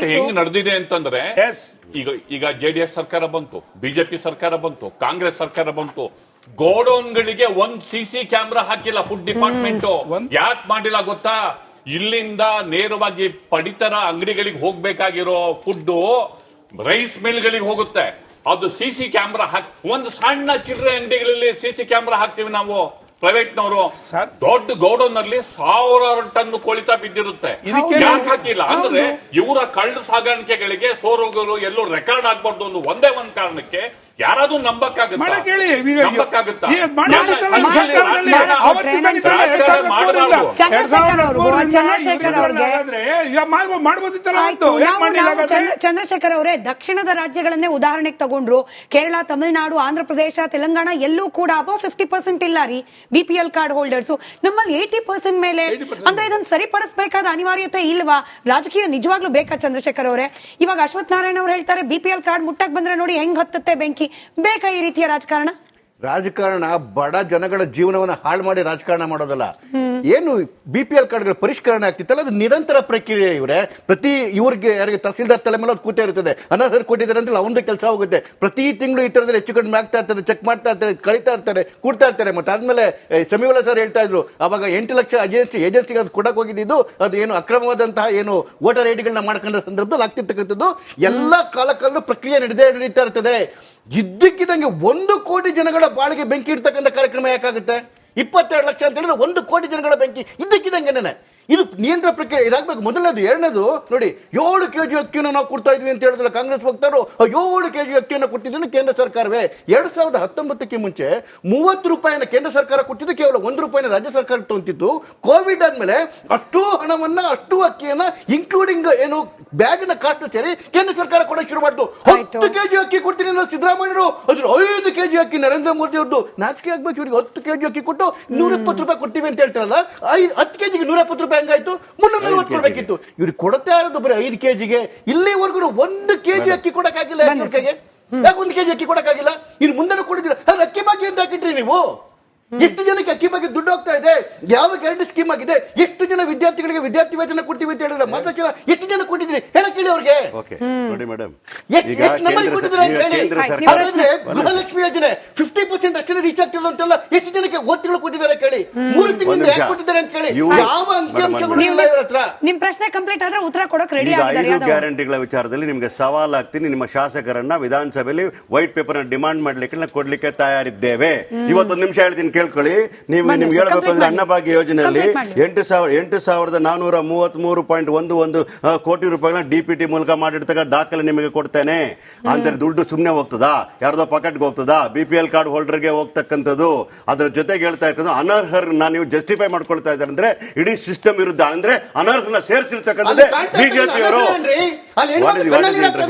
But. ಹೆಂಗ್ ನಡೆದಿದೆ ಅಂತಂದ್ರೆ ಎಸ್ ಈಗ ಈಗ ಜೆಡಿಎಸ್ ಸರ್ಕಾರ ಬಂತು ಬಿಜೆಪಿ ಸರ್ಕಾರ ಬಂತು ಕಾಂಗ್ರೆಸ್ ಸರ್ಕಾರ ಬಂತು. ಗೋಡೌನ್ಗಳಿಗೆ ಒಂದ್ ಸಿಸಿ ಸಿ ಕ್ಯಾಮ್ರಾ ಹಾಕಿಲ್ಲ ಫುಡ್ ಡಿಪಾರ್ಟ್ಮೆಂಟ್ ಒಂದ್- ಯಾಕೆ ಮಾಡಿಲ್ಲ ಗೊತ್ತಾ? ಇಲ್ಲಿಂದ ನೇರವಾಗಿ ಪಡಿತರ ಅಂಗಡಿಗಳಿಗೆ ಹೋಗ್ಬೇಕಾಗಿರೋ ಫುಡ್ ರೈಸ್ ಮಿಲ್ಗಳಿಗೆ ಹೋಗುತ್ತೆ. ಅದು ಸಿಸಿ ಸಿ ಕ್ಯಾಮ್ರಾ ಹಾಕ್ ಒಂದು ಸಣ್ಣ ಚಿಲ್ಲರೆ ಅಂಗಡಿಗಳಲ್ಲಿ ಸಿಸಿ ಸಿ ಕ್ಯಾಮ್ರಾ ಹಾಕ್ತೀವಿ ನಾವು. ಪ್ರೈವೇಟ್ನವರು. ದೊಡ್ಡ ಗೋಡೌನ್ನಲ್ಲಿ ಸಾವಿರಾರು ಟನ್ ಕೊಳಿತ ಬಿದ್ದಿರುತ್ತೆ ಯಾಕೆ ಹಾಕಿಲ್ಲ ಅಂದ್ರೆ ಇವರ ಕಳ್ಳ ಸಾಗಾಣಿಕೆಗಳಿಗೆ ಸೋರೋಗರು ಎಲ್ಲೂ ರೆಕಾರ್ಡ್ ಆಗ್ಬಾರ್ದು ಅನ್ನೋ ಒಂದೇ ಒಂದ್ ಕಾರಣಕ್ಕೆ ಯಾರಾದ್ರೂ ನಂಬಕ್ಕಾಗುತ್ತಾ? ಮಾಡಕ್ ಹೇಳಿ ಈಗ- ನಂಬಕ್ಕಾಗುತ್ತಾ? ಈಗ ಮಾಡಿದ್ದಲ್ಲ ಯಾಕೆ- ಸರ್ಕಾರದಲ್ಲಿ? ರಾಜಕಾರಣ- ಅವತ್ತಿಂದ ನಿಂತಿಲ್ಲ, ಎರಡ್ ಸಾವಿರದ ಹದಿಮೂರರಿಂದ. ಚಂದ್ರಶೇಖರ್ ಅವ್ರಿಗೂ, ಎರಡ್ ಸಾವಿರದ ಚಂದ್ರಶೇಖರ್ ಹದಿಮೂರರಿಂದ ಅವ್ರಿಗೆ. ಹಾಗಾದ್ರೆ ಈಗ ಮಾಡ್ಬೋ- ಮಾಡ್ಬೋದಿತ್ತಲ್ಲ ಆಯ್ತು ಅವತ್ತು. ಯಾಕ್ ನಾವು ಮಾಡ್ಲಿಲ್ಲ ನಾವು ಹಾಗಾದ್ರೆ? ಚಂದ್ರ- ಚಂದ್ರಶೇಖರ್ ಅವರೇ ದಕ್ಷಿಣದ ರಾಜ್ಯಗಳನ್ನೇ ಉದಾಹರಣೆಗೆ ತಗೊಂಡ್ರು. ಕೇರಳ ತಮಿಳುನಾಡು ಆಂಧ್ರ ಪ್ರದೇಶ ತೆಲಂಗಾಣ ಎಲ್ಲೂ ಕೂಡ ಅಬೌವ್ ಫಿಫ್ಟಿ ಪರ್ಸೆಂಟ್ ಇಲ್ಲ ರೀ B P L card holders ನಮ್ಮಲ್ಲಿ ಏಟಿ ಪರ್ಸೆಂಟ್ ಮೇಲೆ. 80% ಅಂದ್ರೆ ಇದನ್ನ ಸರಿಪಡಿಸಬೇಕಾದ ಅನಿವಾರ್ಯತೆ ಇಲ್ವಾ? ರಾಜಕೀಯ ನಿಜವಾಗ್ಲೂ ಬೇಕಾ ಚಂದ್ರಶೇಖರ್ ಅವರೇ? ಇವಾಗ ಅಶ್ವಥ್ ನಾರಾಯಣ ಅವ್ರು ಹೇಳ್ತಾರೆ ಬಿಪಿಎಲ್ ಪಿ ಎಲ್ ಕಾರ್ಡ್ ಮುಟ್ಟಕ್ ಬಂದ್ರೆ ನೋಡಿ ಹೆಂಗ್ ಹತ್ತುತ್ತೆ ಬೆಂಕಿ. ಬೇಕಾ ಈ ರೀತಿಯ ರಾಜಕಾರಣ? ರಾಜಕಾರಣ ಬಡ ಜನಗಳ ಜೀವನವನ್ನ ಹಾಳು ಮಾಡಿ ರಾಜಕಾರಣ ಮಾಡೋದಲ್ಲ. ಏನು ಬಿ ಪಿ ಎಲ್ ಕಾರ್ಡ್ಗಳ ಪರಿಷ್ಕರಣೆ ಆಗ್ತಿತ್ತಲ್ಲ, ಅದು ನಿರಂತರ ಪ್ರಕ್ರಿಯೆ ಇವರೇ. ಪ್ರತಿ ಇವ್ರಿಗೆ ಯಾರಿಗೆ ತಹಸೀಲ್ದಾರ್ ತಲೆ ಮೇಲೆ ಅದು ಕೂತೇ ಇರ್ತದೆ. ಅನರ್ಹರು ಕೊಟ್ಟಿದ್ದಾರೆ ಅಂತ ಅವನ ಕೆಲಸ ಹೋಗುತ್ತೆ. ಪ್ರತಿ ತಿಂಗಳು ಈ ಥರದಲ್ಲಿ ಹೆಚ್ಚು ಕಡಿಮೆ ಆಗ್ತಾ ಇರ್ತದೆ ಚೆಕ್ ಮಾಡ್ತಾ ಇರ್ತಾರೆ ಕಳಿತಾ ಇರ್ತಾರೆ ಕೂಡ್ತಾ ಇರ್ತಾರೆ ಮತ್ತೆ ಆದ್ಮೇಲೆ ಸಮೀವಲ ಸರ್ ಹೇಳ್ತಾ ಇದ್ರು, ಅವಾಗ ಎಂಟು ಲಕ್ಷ ಏಜೆನ್ಸಿ ಏಜೆನ್ಸಿಗೆ ಅದು ಕೊಡಕ್ಕೆ ಹೋಗಿದ್ದು ಅದು ಏನು ಅಕ್ರಮವಾದಂತಹ ಏನು ವೋಟರ್ ಐಡಿಗಳನ್ನ ಮಾಡ್ಕೊಂಡ ಸಂದರ್ಭದಲ್ಲಿ ಆಗ್ತಿರ್ತಕ್ಕಂಥದ್ದು. ಎಲ್ಲ ಕಾಲಕ್ಕಲ್ಲೂ ಪ್ರಕ್ರಿಯೆ ನಡೆದೇ ನಡೀತಾ ಇರ್ತದೆ. ಇದ್ದಕ್ಕಿದ್ದಂಗೆ ಒಂದು ಕೋಟಿ ಜನಗಳ ಬಾಳಿಗೆ ಬೆಂಕಿ ಇರ್ತಕ್ಕಂಥ ಕಾರ್ಯಕ್ರಮ ಯಾಕಾಗುತ್ತೆ? ಇಪ್ಪತ್ತೆರಡು ಲಕ್ಷ ಅಂತ ಹೇಳಿದ್ರೆ ಒಂದು ಕೋಟಿ ಜನಗಳ ಬೆಂಕಿ ಇದ್ದಕ್ಕಿದ್ದಂಗೆನೆ ಇದು ನಿಯಂತ್ರಣ ಪ್ರಕ್ರಿಯೆ ಇದಾಗಬೇಕು. ಮೊದಲನೇದು ಎರಡನೇದು ನೋಡಿ ಏಳು ಕೆಜಿ ಅಕ್ಕಿಯನ್ನು ನಾವು ಕೊಡ್ತಾ ಇದ್ವಿ ಅಂತ ಹೇಳಿದ್ರೆ ಕಾಂಗ್ರೆಸ್ ವಕ್ತಾರರು ಏಳು ಕೆ ಕೆಜಿ ಅಕ್ಕಿಯನ್ನು ಕೊಟ್ಟಿದ್ದನ್ನು ಕೇಂದ್ರ ಸರ್ಕಾರವೇ. ಎರಡ್ ಸಾವಿರದ ಹತ್ತೊಂಬತ್ತಕ್ಕೆ ಮುಂಚೆ ಮೂವತ್ತು ರೂಪಾಯಿನ ಕೇಂದ್ರ ಸರ್ಕಾರ ಕೊಟ್ಟಿದ್ದು ಕೇವಲ ಒಂದು ರೂಪಾಯಿನ ರಾಜ್ಯ ಸರ್ಕಾರ ತಗೊಂತಿದ್ದು. ಕೋವಿಡ್ ಆದ್ಮೇಲೆ ಅಷ್ಟು ಹಣವನ್ನ ಅಷ್ಟು ಅಕ್ಕಿಯನ್ನ ಇನ್ಕ್ಲೂಡಿಂಗ್ ಏನು ಬ್ಯಾಗಿನ ಕಾಸ್ಟ್ ಸೇರಿ ಕೇಂದ್ರ ಸರ್ಕಾರ ಕೊಡಕ್ಕೆ ಶುರು ಮಾಡ್ತು. ಹತ್ತು ಕೆ ಕೆಜಿ ಅಕ್ಕಿ ಕೊಡ್ತೀನಿ ಅಂದ್ರೆ ಸಿದ್ದರಾಮಯ್ಯರು. ಅದ್ರ ಐದು ಕೆಜಿ ಅಕ್ಕಿ ನರೇಂದ್ರ ಮೋದಿ ಅವ್ರದ್ದು ನಾಚಿಕೆ ಆಗ್ಬೇಕು ಇವ್ರಿಗೆ. ಹತ್ತು ಕೆಜಿ ಅಕ್ಕಿ ಕೊಟ್ಟು ನೂರ ಎಪ್ಪತ್ತು ರೂಪಾಯಿ ಕೊಡ್ತೀವಿ ಅಂತ ಹೇಳ್ತಾರಲ್ಲ ಐದು ಹತ್ತು ಕೆಜಿಗೆ ನೂರ ಇಪ್ಪತ್ತು ರೂಪಾಯಿ ಹೆಂಗಾಯ್ತು? ಮುನ್ನೂರ ನಲ್ವತ್ತು ಕೊಡ್ಬೇಕಿತ್ತು. ಇವ್ರಿಗೆ ಕೊಡ್ತಾ ಇರೋದು ಬರೀ ಐದು ಕೆಜಿಗೆ. ಇಲ್ಲಿವರೆಗೂ ಒಂದು ಕೆಜಿ ಅಕ್ಕಿ ಕೊಡಕ್ಕಾಗಿಲ್ಲ ಯಾಕೆ ಯಾಕೆ ಒಂದು ಕೆಜಿ ಅಕ್ಕಿ ಕೊಡಕ್ಕಾಗಿಲ್ಲ? ಇನ್ನು ಮುಂದೆ ಕೊಡಿದಿಲ್ಲ. ಅದು ಅಕ್ಕಿ ಬಾಕಿ ಅಂತ ಹಾಕಿಟ್ರಿ ನೀವು. ಎಷ್ಟು ಜನಕ್ಕೆ ಅಕ್ಕಿ ಬಗ್ಗೆ ದುಡ್ಡು ಹೋಗ್ತಾ ಇದೆ? ಯಾವ ಗ್ಯಾರಂಟಿ ಸ್ಕೀಮ್ ಆಗಿದೆ? ಎಷ್ಟು ಜನ ವಿದ್ಯಾರ್ಥಿಗಳಿಗೆ ವಿದ್ಯಾರ್ಥಿ ವೇತನ ಕೊಡ್ತೀವಿ ಅಂತ ಹೇಳಿದ್ರೆ ಮಾತ್ರ ಎಷ್ಟು ಜನ ಕೊಟ್ಟಿದ್ರಿ ಹೇಳಕ್ ಹೇಳಿ ಅವ್ರಿಗೆ. ಓಕೆ ನೋಡಿ ಮೇಡಮ್ ಗೃಹಲಕ್ಷ್ಮಿ ಯೋಜನೆ ಫಿಫ್ಟಿ ಪರ್ಸೆಂಟ್ ಅಷ್ಟೇ ರೀಚ್ ಆಗ್ತಿಲ್ಲ ಅಂತೆಲ್ಲ ಎಷ್ಟು ಜನಕ್ಕೆ ಓದ್ ತಿಂಗಳು ಕೊಟ್ಟಿದ್ದಾರೆ ಕೇಳಿ? ಮೂರು ತಿಂಗಳು ತಿಂಗಳಿಂದ. ಯಾಕೆ ಕೊಟ್ಟಿದ್ದಾರೆ ಅಂತ ಕೇಳಿ. ಯಾವ ಅಂಕಿಅಂಶಗಳು ನೀವು ಇಲ್ಲ ಇವ್ರ ಹತ್ರ? ನಿಮ್ ಪ್ರಶ್ನೆ ಕಂಪ್ಲೀಟ್ ಆದ್ರೆ ಉತ್ತರ ಕೊಡಕ್ ರೆಡಿ ಆಗಿದೆ ಐದು ಗ್ಯಾರಂಟಿಗಳ ವಿಚಾರದಲ್ಲಿ ನಿಮಗೆ ಸವಾಲ್ ಆಗ್ತೀನಿ. ನಿಮ್ಮ ಶಾಸಕರನ್ನ ವಿಧಾನಸಭೆಯಲ್ಲಿ ವೈಟ್ ಪೇಪರ್ ಡಿಮಾಂಡ್ ಮಾಡ್ಲಿಕ್ಕೆ ಕೊಡ್ಲಿಕ್ಕೆ ತಯಾರಿದ್ದೇವೆ. ಇವತ್ತೊಂದು ನಿಮಿಷ ಹೇಳ್ತೀನಿ ಕೇಳ್ಕೊಳ್ಳಿ. ನೀವು ನಿಮ್ಗೆ ಹೇಳ್ಬೇಕು ಅಂದ್ರೆ ಅನ್ನಭಾಗ್ಯ ಯೋಜನೆಯಲ್ಲಿ. ಎಂಟು ಸಾವಿರ ಎಂಟು ಸಾವಿರದ ನಾನೂರ ಮೂವತ್ತ್ ಮೂರು ಪಾಯಿಂಟ್ ಒಂದು ಒಂದು ಕೋಟಿ ರೂಪಾಯಿಗಳನ್ನ ಡಿಪಿಟಿ ಮೂಲಕ ಮಾಡಿರ್ತಕ್ಕ ದಾಖಲೆ ನಿಮಗೆ ಕೊಡ್ತೇನೆ. ಅಂದ್ರೆ ದುಡ್ಡು ಸುಮ್ಮನೆ ಹೋಗ್ತದಾ? ಯಾರ್ದೋ ಪಾಕೆಟ್ಗೆ ಹೋಗ್ತದ? ಬಿ ಪಿ ಎಲ್ ಕಾರ್ಡ್ ಹೋಲ್ಡರ್ಗೆ ಹೋಗ್ತಕ್ಕಂಥದ್ದು. ಅದ್ರ ಜೊತೆಗೆ ಹೇಳ್ತಾ ಇರ್ತದ್ದು ಅನರ್ಹರನ್ನ ನೀವು ಜಸ್ಟಿಫೈ ಮಾಡ್ಕೊಳ್ತಾ ಇದ್ದಾರೆ. ಅಂದ್ರೆ ಇಡೀ ಸಿಸ್ಟಮ್ ವಿರುದ್ಧ ಅಂದ್ರೆ ಅನರ್ಹನ ಸೇರಿಸಿರ್ತಕ್ಕಂಥದ್ದೇ ಬಿಜೆಪಿ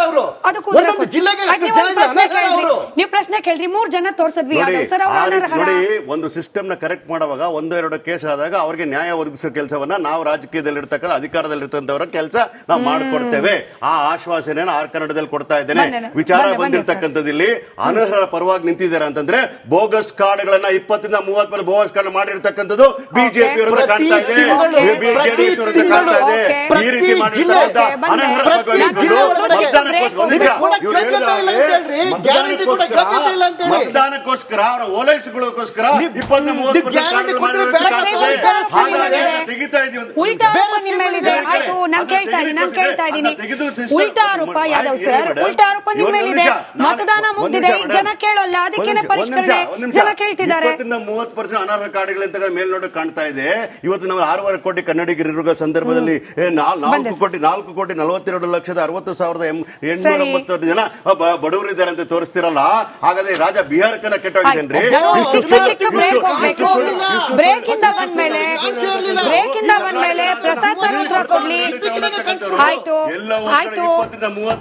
ಅವರು. ಅದಕ್ಕೂ ಉತ್ತರ ಕೊಡಿ. ಆಯ್ತು, ನೀವು ಒಂದು ಪ್ರಶ್ನೆ ಕೇಳ್ರಿ. ನೀವು ಪ್ರಶ್ನೆ ಕೇಳ್ರಿ ಮೂರ್ ಜನ ತೋರ್ಸದ್ವಿ. ನೋಡಿ ಯಾದವ್ ಸರ್ ಅವ್ರ ಆ ರೀತಿ- ಅನರ್ಹರ. ನೋಡಿ ಒಂದು ಸಿಸ್ಟಮ್ನ ಕರೆಕ್ಟ್ ಮಾಡುವಾಗ ಒಂದು ಎರಡು ಕೇಸ್ ಆದಾಗ ಅವ್ರಿಗೆ ನ್ಯಾಯ ಒದಗಿಸೋ ಕೆಲಸವನ್ನ ನಾವು ರಾಜಕೀಯದಲ್ಲಿ ಇರ್ತಕ್ಕಂಥ ಅಧಿಕಾರದಲ್ಲಿ ಇರ್ತಂತವರ ಕೆಲಸ ನಾವು ಮಾಡಿಕೊಡ್ತೇವೆ. ಆ ಆಶ್ವಾಸನೆಯನ್ನು ಆರ್ ಕನ್ನಡದಲ್ಲಿ ಕೊಡ್ತಾ ಇದ್ದೇನೆ. ವಿಚಾರ ಬಂದಿರತಕ್ಕಂಥದ್ದು ಇಲ್ಲಿ ಅನರ್ಹರ ಪರವಾಗಿ ನಿಂತಿದ್ದಾರೆ ಅಂತಂದ್ರೆ ಬೋಗಸ್ ಕಾರ್ಡ್ಗಳನ್ನ ಇಪ್ಪತ್ತರಿಂದ ಮೂವತ್ ಮೇಲೆ ಬೋಗಸ್ ಕಾರ್ಡ್ ಮಾಡಿರ್ತಕ್ಕಂಥದ್ದು ಬಿಜೆಪಿ ವಿರುದ್ಧ ಪ್ರತಿ ಕಾಣ್ತಾ ಇದೆ. ತಿಂಗಳು, ಬಿಜೆಡಿ ವಿರುದ್ಧ ಕಾಣ್ತಾ ಇದೆ. ಓಕೆ. ಈ ರೀತಿ ಮಾಡಿರ್ತಕ್ಕಂಥ ಬಂದೆ. ಪ್ರತಿ ಬಗ್ಗೆ ಜಿಲ್ಲೆ ಇಟ್ಕೊಂಡು ಒಳಗಡೆ ಮತದಾನಕ್ಕೋಸ್ಕರ ಅವರ ಓಲೈಸಿಕೊಳ್ಳೋಕೋಸ್ಕರ ಇಪ್ಪತ್ತ ಮೂವತ್ತು ತೆಗಿತಾ ಇದೀವಿ ಉಲ್ಟಾ ಆರೋಪ ಯಾದವ್ ಸರ್. ಉಲ್ಟಾ ಆರೋಪ ನಿಮ್ಮ ಮೇಲಿದೆ. ಮತದಾನ ಮುಗ್ದಿದೆ. ಜನ ಕೇಳಲ್ಲ. ಅದಕ್ಕೇನೆ ನಿಮಿಷ, ಪರಿಷ್ಕರಣೆ. ಜನ ಕೇಳ್ತಿದ್ದಾರೆ. ಮೂವತ್ತು ಪರ್ಸೆಂಟ್ ಅನರ್ಹ ಕಾರ್ಡ್ಗಳಂತ ಮೇಲ್ನೋಟ ಕಾಣ್ತಾ ಇದೆ. ಇವತ್ತು ನಾವು ಆರೂವರೆ ಕೋಟಿ ಕನ್ನಡಿಗರಿರುವ ಸಂದರ್ಭದಲ್ಲಿ ನಾಲ್ಕು ಕೋಟಿ ನಾಲ್ಕು ಕೋಟಿ ನಲವತ್ತೆರಡು ಲಕ್ಷದ ಅರವತ್ತು ಸಾವಿರದ ಎಂ- ಎಂಟ್ನೂರ. ಒಂಬತ್ತು ಜನ ಬಡವರು ಬಡವರಿದ್ದಾರೆ ಅಂತ ತೋರಿಸ್ತಿರಲ್ಲ ಹಾಗಾದ್ರೆ ರಾಜ ಬಿಹಾರಕ್ಕನ್ನ ಕೆಟ್ಟೋಗಿದ್ದೇನ್ರಿ ಬ್ರೇಕ್ ಇಂದ ಬಂದ್ಮೇಲೆ ಬ್ರೇಕ್ ಇಂದ ಬಂದ್ಮೇಲೆ ಪ್ರಸಾದ್ ಸರ್ ಉತ್ತರ ಕೊಡ್ಲಿ. ಆಯ್ತು. ಆಯ್ತು.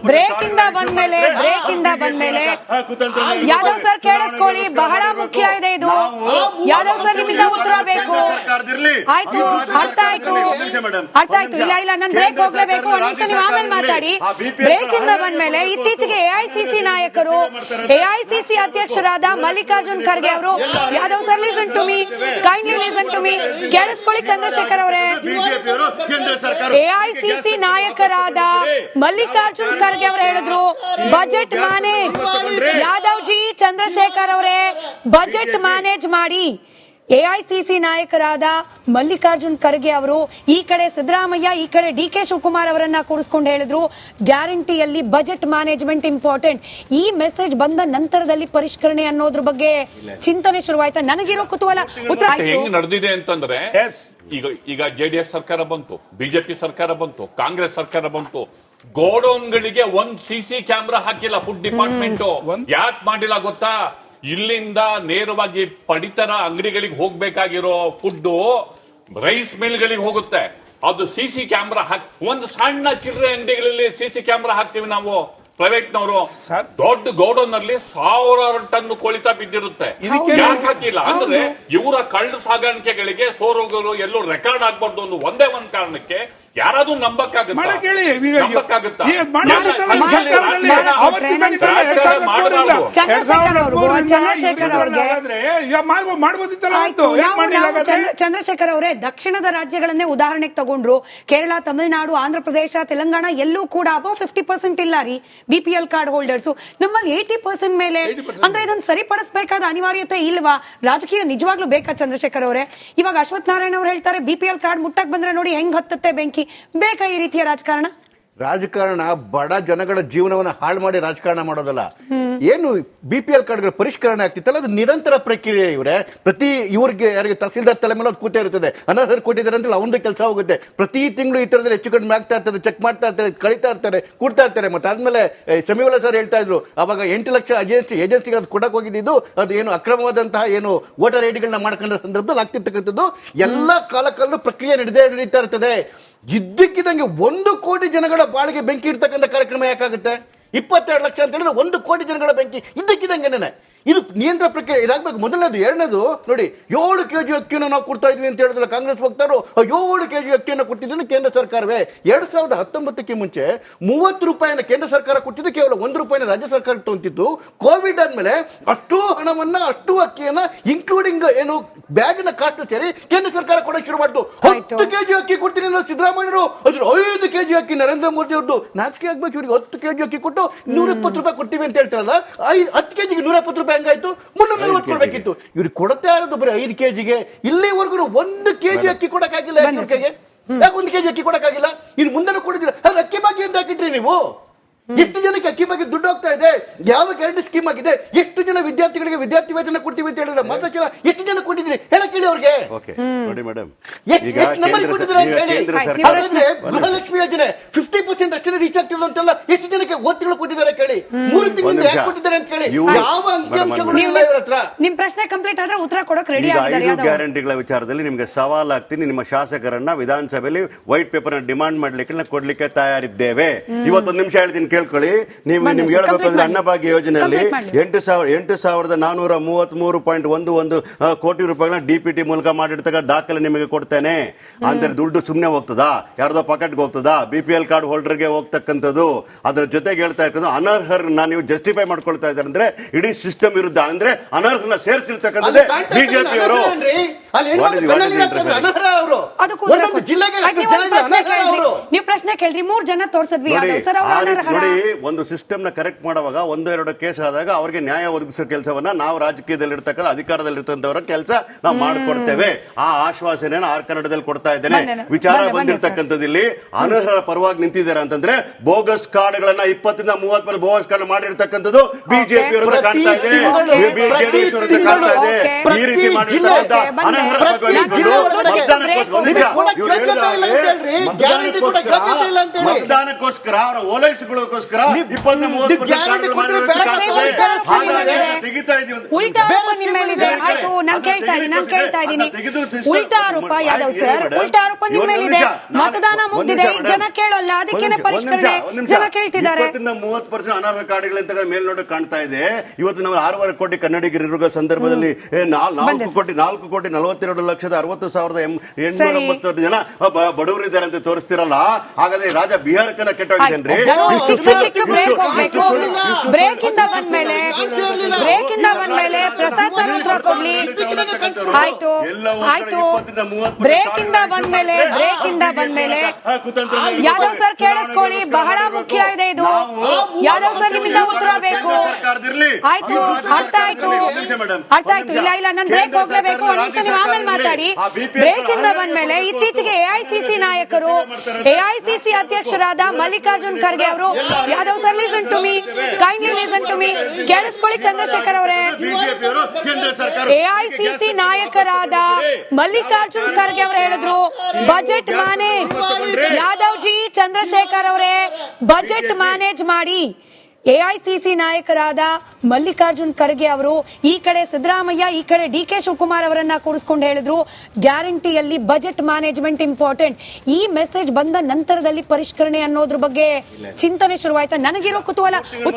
ಬ್ರೇಕ್ ಇಂದ ಬಂದ್ಮೇಲೆ ಬ್ರೇಕ್ ಇಂದ ಬಂದ್ಮೇಲೆ ಯಾದವ್ ಸರ್ ಕೇಳಿಸ್ಕೊಳ್ಳಿ. ಬಹಳ ಮುಖ್ಯ ಇದೆ ಇದು. ಯಾದವ್ ಸರ್ ನಿಮ್ಮಿಂದ ಉತ್ತರ ಬೇಕು. ಆಯ್ತು. ಅರ್ಥ ಆಯ್ತು. ಅರ್ಥ ಆಯ್ತು. ಇಲ್ಲ ಇಲ್ಲ ನಾನು ಬ್ರೇಕ್ ಹೋಗ್ಲೇಬೇಕು. ಒಂದ್ ನಿಮಿಷ ನೀವು ಆಮೇಲೆ ಮಾತಾಡಿ. ಬ್ರೇಕ್ ಇಂದ ಬಂದ್ಮೇಲೆ ಇತ್ತೀಚೆಗೆ ಎಐಸಿಸಿ ನಾಯಕರು ಎಐಸಿಸಿ ಅಧ್ಯಕ್ಷರಾದ ಮಲ್ಲಿಕಾರ್ಜುನ್ ಖರ್ಗೆ ಅವರು, Yadav sir listen to me kindly listen to me ಕೇಳಿಸ್ಕೊಳ್ಳಿ ಚಂದ್ರಶೇಖರ್ ಅವರೇ. ಎಐಸಿಸಿ ನಾಯಕರಾದ ಮಲ್ಲಿಕಾರ್ಜುನ್ ಖರ್ಗೆ ಅವರು ಹೇಳಿದ್ರು ಬಜೆಟ್ ಮ್ಯಾನೇಜ್ ಯಾದವ್ ಜಿ ಚಂದ್ರಶೇಖರ್ ಅವರೇ ಬಜೆಟ್ ಮ್ಯಾನೇಜ್ ಮಾಡಿ ಎಐಸಿಸಿ ನಾಯಕರಾದ ಮಲ್ಲಿಕಾರ್ಜುನ್ ಖರ್ಗೆ ಅವರು ಈ ಕಡೆ ಸಿದ್ದರಾಮಯ್ಯ ಈ ಕಡೆ ಡಿ ಕೆ ಶಿವಕುಮಾರ್ ಅವರನ್ನ ಕೂರಿಸ್ಕೊಂಡು ಹೇಳಿದ್ರು ಗ್ಯಾರಂಟಿಯಲ್ಲಿ ಬಜೆಟ್ ಮ್ಯಾನೇಜ್ಮೆಂಟ್ ಇಂಪಾರ್ಟೆಂಟ್. ಈ ಮೆಸೇಜ್ ಬಂದ ನಂತರದಲ್ಲಿ ಪರಿಷ್ಕರಣೆ ಅನ್ನೋದ್ರ ಬಗ್ಗೆ ಚಿಂತನೆ ಶುರುವಾಯ್ತಾ? ನನಗಿರೋ ಕುತೂಹಲ. ಉತ್ತರ ಹೆಂಗ್ ನಡೆದಿದೆ ಅಂತಂದ್ರೆ ಈಗ ಈಗ ಈಗ ಜೆಡಿಎಸ್ ಸರ್ಕಾರ ಬಂತು ಬಿಜೆಪಿ ಸರ್ಕಾರ ಬಂತು ಕಾಂಗ್ರೆಸ್ ಸರ್ಕಾರ ಬಂತು. ಗೋಡೌನ್ಗಳಿಗೆ ಒಂದ್ ಸಿಸಿ ಸಿ ಕ್ಯಾಮ್ರಾ ಹಾಕಿಲ್ಲ ಫುಡ್ ಡಿಪಾರ್ಟ್ಮೆಂಟ್. ಯಾಕೆ ಮಾಡಿಲ್ಲ ಗೊತ್ತಾ? ಇಲ್ಲಿಂದ ನೇರವಾಗಿ ಪಡಿತರ ಅಂಗಡಿಗಳಿಗೆ ಹೋಗ್ಬೇಕಾಗಿರೋ ಫುಡ್ಡು ರೈಸ್ ಮಿಲ್ಗಳಿಗೆ ಹೋಗುತ್ತೆ. ಅದು ಸಿ ಸಿ ಕ್ಯಾಮ್ರಾ ಹಾಕ್ ಒಂದು ಸಣ್ಣ ಚಿಲ್ಲರೆ ಅಂಗಡಿಗಳಲ್ಲಿ ಸಿ ಸಿ ಕ್ಯಾಮ್ರಾ ಹಾಕ್ತೀವಿ ನಾವು ಪ್ರೈವೇಟ್ನವರು. ದೊಡ್ಡ ಗೌಡೌನ್ನಲ್ಲಿ ಸಾವಿರಾರು ಟನ್ ಕೊಳಿತ ಬಿದ್ದಿರುತ್ತೆ. ಯಾಕೆ ಹಾಕಿಲ್ಲ? ಅಂದ್ರೆ ಇವರ ಕಳ್ಳ ಸಾಗಾಣಿಕೆಗಳಿಗೆ ಸೋರೋಗರು ಎಲ್ಲೂ ರೆಕಾರ್ಡ್ ಆಗ್ಬಾರ್ದು ಒಂದು ಒಂದೇ ಒಂದ್ ಕಾರಣಕ್ಕೆ ಯಾರಾದ್ರೂ ಚಂದ್ರಶೇಖರ್ ಅವರೇ ದಕ್ಷಿಣದ ರಾಜ್ಯಗಳನ್ನೇ ಉದಾಹರಣೆಗೆ ತಗೊಂಡ್ರು. ಕೇರಳ ತಮಿಳುನಾಡು ಆಂಧ್ರ ಪ್ರದೇಶ ತೆಲಂಗಾಣ ಎಲ್ಲೂ ಕೂಡ ಅಬೌವ್ ಫಿಫ್ಟಿ ಪರ್ಸೆಂಟ್ ಇಲ್ಲ ರೀ BPL P L card holders ನಮ್ಮಲ್ಲಿ ಏಟಿ ಪರ್ಸೆಂಟ್ ಮೇಲೆ. ಅಂದ್ರೆ ಇದನ್ನ ಸರಿಪಡಿಸಬೇಕಾದ ಅನಿವಾರ್ಯತೆ ಇಲ್ವಾ? ರಾಜಕೀಯ ನಿಜವಾಗ್ಲೂ ಬೇಕಾ ಚಂದ್ರಶೇಖರ್ ಅವರೇ? ಇವಾಗ ಅಶ್ವಥ್ ನಾರಾಯಣ ಅವ್ರು ಹೇಳ್ತಾರೆ ಬಿಪಿಎಲ್ ಪಿ ಎಲ್ ಕಾರ್ಡ್ ಮುಟ್ಟಕ್ ಬಂದ್ರೆ ನೋಡಿ ಹೆಂಗ್ ಹತ್ತತ್ತೆ ಬೆಂಕಿ. ಬೇಕಾ ಈ ರೀತಿಯ ರಾಜಕಾರಣ? ರಾಜಕಾರಣ ಬಡ ಜನಗಳ ಜೀವನವನ್ನ ಹಾಳು ಮಾಡಿ ರಾಜಕಾರಣ ಮಾಡೋದಲ್ಲ. ಏನು ಬಿ ಪಿ ಎಲ್ ಕಾರ್ಡ್ಗಳ ಪರಿಷ್ಕರಣೆ ಆಗ್ತಿತ್ತಲ್ಲ? ಅದು ನಿರಂತರ ಪ್ರಕ್ರಿಯೆ ಇವರೇ. ಪ್ರತಿ ಇವ್ರಿಗೆ ಯಾರಿಗೆ ತಹಸೀಲ್ದಾರ್ ತಲೆ ಮೇಲೆ ಅದು ಕೂತೇ ಇರ್ತದೆ ಅನರ್ಹರು ಕೊಟ್ಟಿದ್ದಾರೆ ಅಂತ ಅವನದು ಕೆಲಸ ಹೋಗುತ್ತೆ. ಪ್ರತಿ ತಿಂಗಳು ಈ ಥರದಲ್ಲಿ ಹೆಚ್ಚು ಕಡಿಮೆ ಆಗ್ತಾ ಇರ್ತದೆ ಚೆಕ್ ಮಾಡ್ತಾ ಇರ್ತಾರೆ ಕಳಿತಾ ಇರ್ತಾರೆ ಕೂಡ್ತಾ ಇರ್ತಾರೆ ಮತ್ತೆ ಆದ್ಮೇಲೆ ಶಮಿವಲ ಸರ್ ಹೇಳ್ತಾ ಇದ್ರು, ಅವಾಗ ಎಂಟು ಲಕ್ಷ ಏಜೆನ್ಸಿ ಏಜೆನ್ಸಿಗೆ ಅದು ಕೊಡಕ್ಕೆ ಹೋಗಿದ್ದು ಅದು ಏನು ಅಕ್ರಮವಾದಂತಹ ಏನು ವೋಟರ್ ಐಡಿಗಳನ್ನ ಮಾಡ್ಕೊಂಡ ಸಂದರ್ಭದಲ್ಲಿ ಆಗ್ತಿರ್ತಕ್ಕಂಥದ್ದು, ಎಲ್ಲ ಕಾಲಕ್ಕಲ್ಲೂ ಪ್ರಕ್ರಿಯೆ ನಡೆದೇ ನಡೀತಾ ಇರ್ತದೆ. ಇದ್ದಕ್ಕಿದ್ದಂಗೆ ಒಂದು ಕೋಟಿ ಜನಗಳ ಬಾಳಿಗೆ ಬೆಂಕಿ ಇರ್ತಕ್ಕಂಥ ಕಾರ್ಯಕ್ರಮ ಯಾಕಾಗುತ್ತೆ? ಇಪ್ಪತ್ತೆರಡು ಲಕ್ಷ ಅಂತ ಹೇಳಿದ್ರೆ ಒಂದು ಕೋಟಿ ಜನಗಳ ಬೆಂಕಿ. ಇದ್ದಕ್ಕಿದ್ದಂಗೆನೆ ಇದು ನಿಯಂತ್ರಣ ಪ್ರಕ್ರಿಯೆ ಇದಾಗಬೇಕು. ಮೊದಲನೇದು ಎರಡನೇದು ನೋಡಿ ಏಳು ಕೆಜಿ ಅಕ್ಕಿಯನ್ನು ನಾವು ಕೊಡ್ತಾ ಇದ್ವಿ ಅಂತ ಹೇಳಿದ್ರೆ ಕಾಂಗ್ರೆಸ್ ವಕ್ತಾರು ಏಳು ಕೆ ಕೆಜಿ ಅಕ್ಕಿಯನ್ನು ಕೊಟ್ಟಿದ್ದು ಕೇಂದ್ರ ಸರ್ಕಾರವೇ. ಎರಡ್ ಸಾವಿರದ ಹತ್ತೊಂಬತ್ತಕ್ಕೆ ಮುಂಚೆ ಮೂವತ್ತು ರೂಪಾಯಿನ ಕೇಂದ್ರ ಸರ್ಕಾರ ಕೊಟ್ಟಿದ್ದು ಕೇವಲ ಒಂದು ರೂಪಾಯಿನ ರಾಜ್ಯ ಸರ್ಕಾರ ತಗೊಂತಿತ್ತು ಕೋವಿಡ್ ಆದ್ಮೇಲೆ ಅಷ್ಟು ಹಣವನ್ನ ಅಷ್ಟು ಅಕ್ಕಿಯನ್ನ ಇನ್ಕ್ಲೂಡಿಂಗ್ ಏನು ಬ್ಯಾಗಿನ ಕಾಸ್ಟ್ ಸೇರಿ ಕೇಂದ್ರ ಸರ್ಕಾರ ಕೊಡೋಕೆ ಶುರು ಮಾಡಿತು. ಹತ್ತು ಕೆಜಿ ಅಕ್ಕಿ ಕೊಡ್ತೀನಿ ಅಂದ್ರೆ ಸಿದ್ದರಾಮಯ್ಯರು. ಅದ್ರ ಐದು ಕೆಜಿ ಅಕ್ಕಿ ನರೇಂದ್ರ ಮೋದಿ ಅವ್ರದ್ದು ನಾಚಿಕೆ ಆಗ್ಬೇಕು ಇವರಿಗೆ. ಹತ್ತು ಕೆಜಿ ಅಕ್ಕಿ ಕೊಟ್ಟು ನೂರ ಇಪ್ಪತ್ತು ರೂಪಾಯಿ ಕೊಡ್ತೀವಿ ಅಂತ ಹೇಳ್ತಾರಲ್ಲ ಐದು ಹತ್ತು ಕೆಜಿಗೆ ನೂರ ಇಪ್ಪತ್ತು ರೂಪಾಯಿ ಹಂಗಾಯ್ತು ಮುನ್ನೂರ ನಲ್ವತ್ತು ಕೊಡ್ಬೇಕಿತ್ತು. ಇವ್ರಿಗೆ ಕೊಡ್ತಾ ಇರೋದು ಬರೀ ಐದು ಕೆಜಿಗೆ. ಇಲ್ಲಿವರೆಗೂ ಒಂದು ಕೆಜಿ ಅಕ್ಕಿ ಕೊಡಕ್ಕಾಗಿಲ್ಲ ಯಾಕೆ ಒಂದು ಕೆಜಿ ಅಕ್ಕಿ ಕೊಡಕ್ಕಾಗಿಲ್ಲ? ಇನ್ನು ಮುಂದೆ ಕೊಡಿದಿಲ್ಲ. ಅದು ಅಕ್ಕಿ ಬಾಕಿ ಅಂತ ಹಾಕಿಟ್ರಿ ನೀವು. ಎಷ್ಟು ಜನಕ್ಕೆ ಅಕ್ಕಿ ಬಗ್ಗೆ ದುಡ್ಡು ಹೋಗ್ತಾ ಇದೆ. ಯಾವ ಗ್ಯಾರಂಟಿ ಸ್ಕೀಮ್ ಆಗಿದೆ? ಎಷ್ಟು ಜನ ವಿದ್ಯಾರ್ಥಿಗಳಿಗೆ ವಿದ್ಯಾರ್ಥಿ ವೇತನ ಕೊಡ್ತೀವಿ ಅಂತ ಹೇಳಿದ್ರೆ ಮಾತಾಚಾರ ಎಷ್ಟು ಜನ ಕೊಟ್ಟಿದ್ರಿ ಹೇಳಕ್ ಕೇಳಿ ಅವ್ರಿಗೆ. ಓಕೆ ನೋಡಿ ಮೇಡಮ್ ಹೇಳಿ. ಗೃಹಲಕ್ಷ್ಮಿ ಯೋಜನೆ ಫಿಫ್ಟಿ ಪರ್ಸೆಂಟ್ ಅಷ್ಟೇ ರೀಚ್ ಆಗ್ತಿರೋದು ಅಂತೆಲ್ಲ ಎಷ್ಟು ಜನಕ್ಕೆ ಓದ್ತಿಗಳು ಕೊಟ್ಟಿದ್ದಾರೆ ಕೇಳಿ. ಮೂರು ತಿಂಗಳು ತಿಂಗಳಿಂದ ಯಾಕೆ ಕೊಟ್ಟಿದ್ದಾರೆ ಅಂತ ಕೇಳಿ. ಯಾವ ಅಂಕಿಅಂಶಗಳು ನಿಮ್ಮ ಇಲ್ಲ ಇವ್ರ ಹತ್ರ? ನಿಮ್ ಪ್ರಶ್ನೆ ಕಂಪ್ಲೀಟ್ ಆದ್ರೆ ಉತ್ತರ ಕೊಡಕ್ ರೆಡಿ ಐದು ಗ್ಯಾರಂಟಿಗಳ ವಿಚಾರದಲ್ಲಿ ನಿಮಗೆ ಸವಾಲ್ ಆಗ್ತೀನಿ. ನಿಮ್ಮ ಶಾಸಕರನ್ನ ವಿಧಾನಸಭೆಯಲ್ಲಿ ವೈಟ್ ಪೇಪರ್ ಡಿಮಾಂಡ್ ಮಾಡ್ಲಿಕ್ಕೆ ಕೊಡ್ಲಿಕ್ಕೆ ತಯಾರಿದ್ದೇವೆ. ಇವತ್ತೊಂದು ನಿಮಿಷ ಹೇಳ್ತೀನಿ ಕೇಳ್ಕೊಳ್ಳಿ. ನೀವು ನಿಮ್ಗೆ ಹೇಳ್ಬೇಕಂದ್ರೆ ಅಂದ್ರೆ ಅನ್ನಭಾಗ್ಯ ಯೋಜನೆಯಲ್ಲಿ. ಎಂಟು ಸಾವಿರ ಎಂಟು ಸಾವಿರದ ನಾನೂರ ಮೂವತ್ತ್ ಮೂರು ಪಾಯಿಂಟ್ ಒಂದು ಒಂದು ಕೋಟಿ ರೂಪಾಯಿಗಳನ್ನ ಡಿಪಿಟಿ ಮೂಲಕ ಮಾಡಿರ್ತಕ್ಕ ದಾಖಲೆ ನಿಮಗೆ ಕೊಡ್ತೇನೆ. ಅಂದ್ರೆ ದುಡ್ಡು ಸುಮ್ಮನೆ ಹೋಗ್ತದಾ? ಯಾರ್ದೋ ಪಾಕೆಟ್ಗೆ ಹೋಗ್ತದಾ? ಬಿ ಪಿ ಎಲ್ ಕಾರ್ಡ್ ಹೋಲ್ಡರ್ಗೆ ಹೋಗ್ತಕ್ಕಂಥದ್ದು. ಅದ್ರ ಜೊತೆಗೆ ಹೇಳ್ತಾ ಇರ್ತದ್ದು ಅನರ್ಹರನ್ನ ನೀವು ಜಸ್ಟಿಫೈ ಮಾಡ್ಕೊಳ್ತಾ ಇದ್ದಾರೆ ಅಂದ್ರೆ ಇಡೀ ಸಿಸ್ಟಮ್ ವಿರುದ್ಧ. ಅಂದ್ರೆ ಅನರ್ಹನ ಸೇರಿಸಿರ್ತಕ್ಕಂಥದ್ದೇ ಬಿಜೆಪಿ ನೀವು ಪ್ರಶ್ನೆ ಅನರ್ಹ ಕೇಳ್ರಿ. ಅವರು. ನೀವು ಪ್ರಶ್ನೆ ಕೇಳ್ರಿ. ಮೂರ್ ಜನ ತೋರ್ಸದ್ವಿ. ಒಂದು ಸಿಸ್ಟಮ್ನ ಕರೆಕ್ಟ್ ಮಾಡುವಾಗ ಒಂದೆರಡು ಎರಡು ಕೇಸ್ ಆದಾಗ ಅವರಿಗೆ ನ್ಯಾಯ ಒದಗಿಸೋ ಕೆಲಸವನ್ನ ನಾವು ರಾಜಕೀಯದಲ್ಲಿ ಇರ್ತಕ್ಕಂಥ ಅಧಿಕಾರದಲ್ಲಿ ಇರ್ತಂತವರ ಕೆಲಸ ನಾವು ಮಾಡಿಕೊಡ್ತೇವೆ. ಆ ಆಶ್ವಾಸನೆ ಆರ್ ಕನ್ನಡದಲ್ಲಿ ಕೊಡ್ತಾ ಇದ್ದೇನೆ. ವಿಚಾರ ಬಂದೆ, ಬಂದೆ ಇಲ್ಲಿ ಅನರ್ಹರ ಪರವಾಗಿ ನಿಂತಿದ್ದಾರೆ ಅಂತಂದ್ರೆ ಬೋಗಸ್ ಕಾರ್ಡ್ಗಳನ್ನ ಇಪ್ಪತ್ತರಿಂದ ಮೂವತ್ತ ಮೇಲೆ ಬೋಗಸ್ ಕಾರ್ಡ್ ಮಾಡಿರ್ತಕ್ಕಂಥದ್ದು ಬಿಜೆಪಿ ವಿರುದ್ಧ ಕಾಣ್ತಾ ಇದೆ. ವಿರುದ್ಧ ಕಾಣ್ತಾ ಇದೆ. ಈ ರೀತಿ ಮಾಡಿರ್ತಕ್ಕಂಥ ಮತದಾನಕ್ಕೋಸ್ಕರ- ಅವರ ಓಲೈಸಿಕೊಳ್ಳೋಕೋಸ್ಕರ ಇಪ್ಪತ್ತು ಮೂವತ್ತು ಗ್ಯಾರಂಟಿ ಕೊಟ್ರೆ ಬೇಡ ಉಲ್ಟಾ ಆರೋಪ ತೆಗಿತಾ ಇದೀವಿ. ಉಲ್ಟಾ ಯಾದವ್ ಸರ್. ಉಲ್ಟಾ ಆರೋಪ ನಿಮ್ಮ ಮೇಲಿದೆ. ಮತದಾನ ಮುಗ್ದಿದೆ ಜನ ಕೇಳಲ್ಲ ಅದಕ್ಕೆ ಅದಕ್ಕೇನೆ ಪರಿಷ್ಕರಣೆ ಜನ ಕೇಳ್ತಿದ್ದಾರೆ. ಮೂವತ್ತು ಪರ್ಸೆಂಟ್ ಅನರ್ಹ ಕಾರ್ಡ್ಗಳಂತ ಮೇಲ್ನೋಟ ಕಾಣ್ತಾ ಇದೆ. ಇವತ್ತು ನಾವು ಆರೂವರೆ ಕೋಟಿ ಕನ್ನಡಿಗರಿರುವ ಸಂದರ್ಭದಲ್ಲಿ ಏ, ನಾಲ್- ಬಂದೆ ನಾಲ್ಕು ಕೋಟಿ ನಾಲ್ಕು ಕೋಟಿ ನಲವತ್ತೆರಡು ಲಕ್ಷದ ಅರವತ್ತು ಸಾವಿರದ ಎಂಟುನೂರ. ಒಂಬತ್ತು ಜನ ಬಡವರಿದ್ದಾರೆ ಅಂತ ತೋರಿಸ್ತಿರಲ್ಲ. ಹಾಗಾದ್ರೆ ರಾಜ ಬಿಹಾರಕ್ಕನ ಕೆಟ್ಟೋಗಿದ್ದೇನ್ರಿ ಬ್ರೇಕ್ ಇಂದ ಬಂದ್ಮೇಲೆ ಬ್ರೇಕ್ ಇಂದ ಬಂದ್ಮೇಲೆ ಪ್ರಸಾದ್ ಸರ್ ಉತ್ತರ ಕೊಡ್ಲಿ. ಆಯ್ತು. ಆಯ್ತು. ಬ್ರೇಕ್ ಇಂದ ಬಂದ್ಮೇಲೆ ಬ್ರೇಕ್ ಇಂದ ಬಂದ್ಮೇಲೆ ಯಾದವ್ ಸರ್ ಕೇಳಿಸ್ಕೊಳ್ಳಿ. ಬಹಳ ಮುಖ್ಯ ಇದೆ ಇದು. ಯಾದವ್ ಸರ್ ನಿಮ್ಮಿಂದ ಉತ್ತರ ಬೇಕು. ಆಯ್ತು. ಅರ್ಥ ಆಯ್ತು. ಅರ್ಥ ಆಯ್ತು. ಇಲ್ಲ ಇಲ್ಲ. ನಾನು ಬ್ರೇಕ್ ಹೋಗ್ಲೇಬೇಕು. ಒಂದ್ ನಿಮಿಷ ನೀವು ಆಮೇಲೆ ಮಾತಾಡಿ. ಬ್ರೇಕ್ ಇಂದ ಬಂದ್ಮೇಲೆ ಇತ್ತೀಚೆಗೆ ಎಐಸಿಸಿ ನಾಯಕರು ಎಐಸಿಸಿ ಅಧ್ಯಕ್ಷರಾದ ಮಲ್ಲಿಕಾರ್ಜುನ್ ಖರ್ಗೆ ಅವರು Yadav sir listen to me kindly listen to me ಕೇಳಿಸ್ಕೊಳ್ಳಿ ಚಂದ್ರಶೇಖರ್ ಅವರೇ. ಎಐಸಿಸಿ ನಾಯಕರಾದ ಮಲ್ಲಿಕಾರ್ಜುನ್ ಖರ್ಗೆ ಅವರು ಹೇಳಿದ್ರು ಬಜೆಟ್ ಮ್ಯಾನೇಜ್ ಯಾದವ್ ಜಿ ಚಂದ್ರಶೇಖರ್ ಅವರೇ ಬಜೆಟ್ ಮ್ಯಾನೇಜ್ ಮಾಡಿ. ಎಐಸಿಸಿ ನಾಯಕರಾದ ಮಲ್ಲಿಕಾರ್ಜುನ್ ಖರ್ಗೆ ಅವರು ಈ ಕಡೆ ಸಿದ್ದರಾಮಯ್ಯ, ಈ ಕಡೆ ಡಿ ಕೆ ಶಿವಕುಮಾರ್ ಅವರನ್ನ ಕೂರಿಸ್ಕೊಂಡು ಹೇಳಿದ್ರು, ಗ್ಯಾರಂಟಿಯಲ್ಲಿ ಬಜೆಟ್ ಮ್ಯಾನೇಜ್ಮೆಂಟ್ ಇಂಪಾರ್ಟೆಂಟ್. ಈ ಮೆಸೇಜ್ ಬಂದ ನಂತರದಲ್ಲಿ ಪರಿಷ್ಕರಣೆ ಅನ್ನೋದ್ರ ಬಗ್ಗೆ ಚಿಂತನೆ ಶುರುವಾಯ್ತಾ? ನನಗಿರೋ ಕುತೂಹಲ.